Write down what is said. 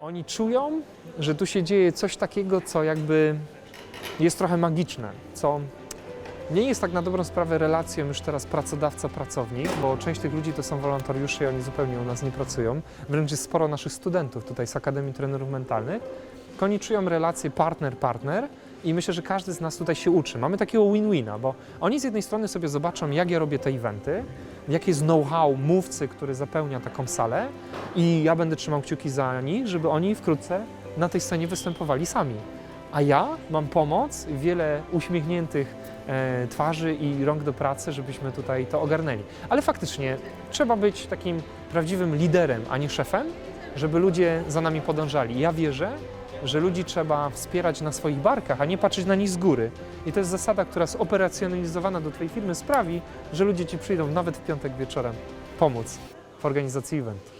Oni czują, że tu się dzieje coś takiego, co jakby jest trochę magiczne, co nie jest tak na dobrą sprawę relacją już teraz pracodawca-pracownik, bo część tych ludzi to są wolontariusze i oni zupełnie u nas nie pracują. Wręcz jest sporo naszych studentów tutaj z Akademii Trenerów Mentalnych. tylko Oni czują relację partner-partner i myślę, że każdy z nas tutaj się uczy. Mamy takiego win-wina, bo oni z jednej strony sobie zobaczą, jak ja robię te eventy, jakie jest know-how mówcy, który zapełnia taką salę i ja będę trzymał kciuki za nich, żeby oni wkrótce na tej scenie występowali sami. A ja mam pomoc, wiele uśmiechniętych e, twarzy i rąk do pracy, żebyśmy tutaj to ogarnęli. Ale faktycznie trzeba być takim prawdziwym liderem, a nie szefem, żeby ludzie za nami podążali. Ja wierzę, że ludzi trzeba wspierać na swoich barkach, a nie patrzeć na nich z góry. I to jest zasada, która zoperacjonalizowana do Twojej firmy sprawi, że ludzie Ci przyjdą nawet w piątek wieczorem pomóc w organizacji eventu.